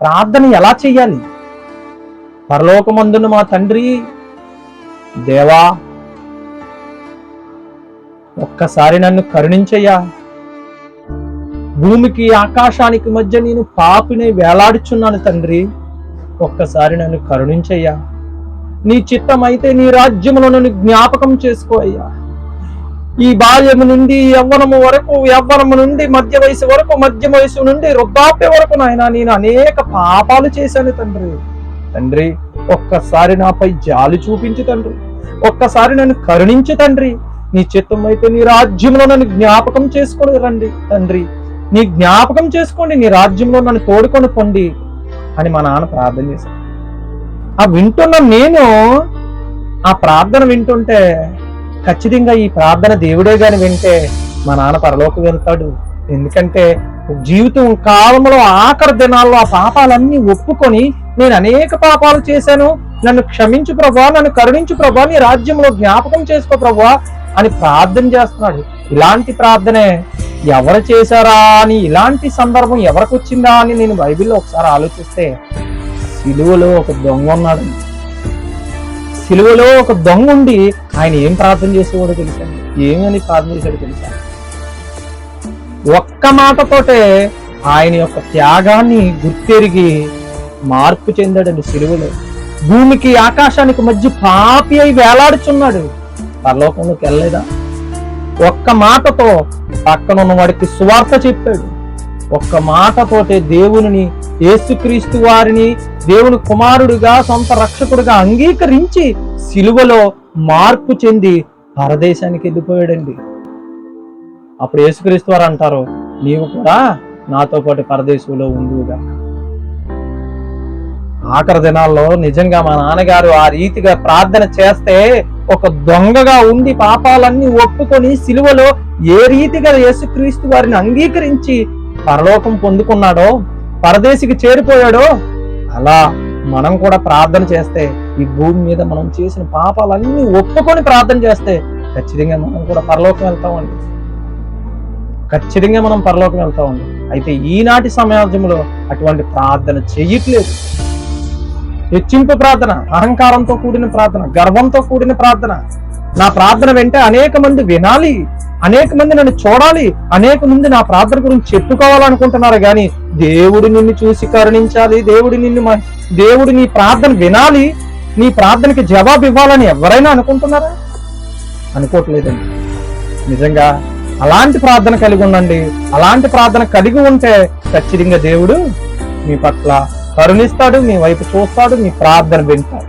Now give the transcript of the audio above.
ప్రార్థన ఎలా చెయ్యాలి పరలోకమందును మా తండ్రి దేవా ఒక్కసారి నన్ను కరుణించయ్యా. భూమికి ఆకాశానికి మధ్య నేను పాపిని వేలాడుచున్నాను తండ్రి. ఒక్కసారి నన్ను కరుణించయ్యా. నీ చిత్తమైతే నీ రాజ్యములో నన్ను జ్ఞాపకం చేసుకో అయ్యా. ఈ బాల్యము నుండి యవ్వనము వరకు యవ్వనము నుండి మధ్య వయసు వరకు మధ్య వయసు నుండి వృద్ధాప్య వరకు నాయన నేను అనేక పాపాలు చేశాను తండ్రి. తండ్రి ఒక్కసారి నాపై జాలి చూపించు తండ్రి. ఒక్కసారి నన్ను కరుణించు తండ్రి. నీ చిత్తం అయితే నీ రాజ్యంలో నన్ను జ్ఞాపకం చేసుకొని రండి తండ్రి. నీ జ్ఞాపకం చేసుకోండి నీ రాజ్యంలో నన్ను తోడుకొని పొండి అని మా నాన్న ప్రార్థన చేశాను ఆ వింటున్న నేను ఆ ప్రార్థన వింటుంటే ఖచ్చితంగా ఈ ప్రార్థన దేవుడే గాని వింటే మా నాన్న పరలోకి వెళ్తాడు. ఎందుకంటే జీవితం కాలంలో ఆఖరి దినాల్లో ఆ పాపాలన్నీ ఒప్పుకొని నేను అనేక పాపాలు చేశాను. నన్ను క్షమించు ప్రభా నన్ను కరుణించు ప్రభా నీ రాజ్యంలో జ్ఞాపకం చేసుకో ప్రభా అని ప్రార్థన చేస్తున్నాడు. ఇలాంటి ప్రార్థనే ఎవరు చేశారా అని ఇలాంటి సందర్భం ఎవరికి వచ్చిందా అని నేను బైబిల్లో ఒకసారి ఆలోచిస్తే సిలువలో ఒక దొంగ ఉన్నాడు. సిలువలో ఒక దొంగ ఉండి ఆయన ఏం ప్రార్థన చేసేవాడో తెలుసా? ఏమని ప్రార్థన చేశాడో తెలుసా? ఒక్క మాటతోటే ఆయన యొక్క త్యాగాన్ని గుర్తెరిగి మార్పు చెందాడండి సిలువలో. భూమికి ఆకాశానికి మధ్య పాపి అయి వేలాడుచున్నాడు. పరలోకంలోకి వెళ్ళలేదా? ఒక్క మాటతో పక్కన ఉన్నవాడికి సువార్త చెప్పాడు. ఒక్క మాటతోటే దేవుని యేసుక్రీస్తు వారిని దేవుని కుమారుడిగా సొంత రక్షకుడిగా అంగీకరించి సిలువలో మార్పు చెంది పరదేశానికి వెళ్ళిపోయాడండి అప్పుడు యేసుక్రీస్తు వారు అంటారు నీవు కూడా నాతో పాటు పరదేశంలో ఉండుగా ఆఖరి దినాల్లో నిజంగా మా నాన్నగారు ఆ రీతిగా ప్రార్థన చేస్తే ఒక దొంగగా ఉండి పాపాలన్నీ ఒప్పుకొని సిలువలో ఏ రీతిగా యేసుక్రీస్తు వారిని అంగీకరించి పరలోకం పొందుకున్నాడో పరదేశికి చేరిపోయాడో అలా మనం కూడా ప్రార్థన చేస్తే ఈ భూమి మీద మనం చేసిన పాపాలన్నీ ఒప్పుకొని ప్రార్థన చేస్తే ఖచ్చితంగా మనం కూడా పరలోకం వెళ్తామండి. ఖచ్చితంగా మనం పరలోకం వెళ్తామండి. అయితే ఈనాటి సమాజంలో అటువంటి ప్రార్థన చెయ్యట్లేదు హెచ్చింపు ప్రార్థన అహంకారంతో కూడిన ప్రార్థన గర్వంతో కూడిన ప్రార్థన నా ప్రార్థన వెంటే అనేక మంది వినాలి అనేక మంది నన్ను చూడాలి అనేక మంది నా ప్రార్థన గురించి చెప్పుకోవాలనుకుంటున్నారు కానీ దేవుడు నిన్ను చూసి కరుణించాలి దేవుడు నిన్ను దేవుడు నీ ప్రార్థన వినాలి నీ ప్రార్థనకి జవాబు ఇవ్వాలని ఎవరైనా అనుకుంటున్నారా? అనుకోవట్లేదండి నిజంగా అలాంటి ప్రార్థన కలిగి ఉండండి. అలాంటి ప్రార్థన కలిగి ఉంటే ఖచ్చితంగా దేవుడు మీ పట్ల కరుణిస్తాడు మీ వైపు చూస్తాడు మీ ప్రార్థన వింటాడు.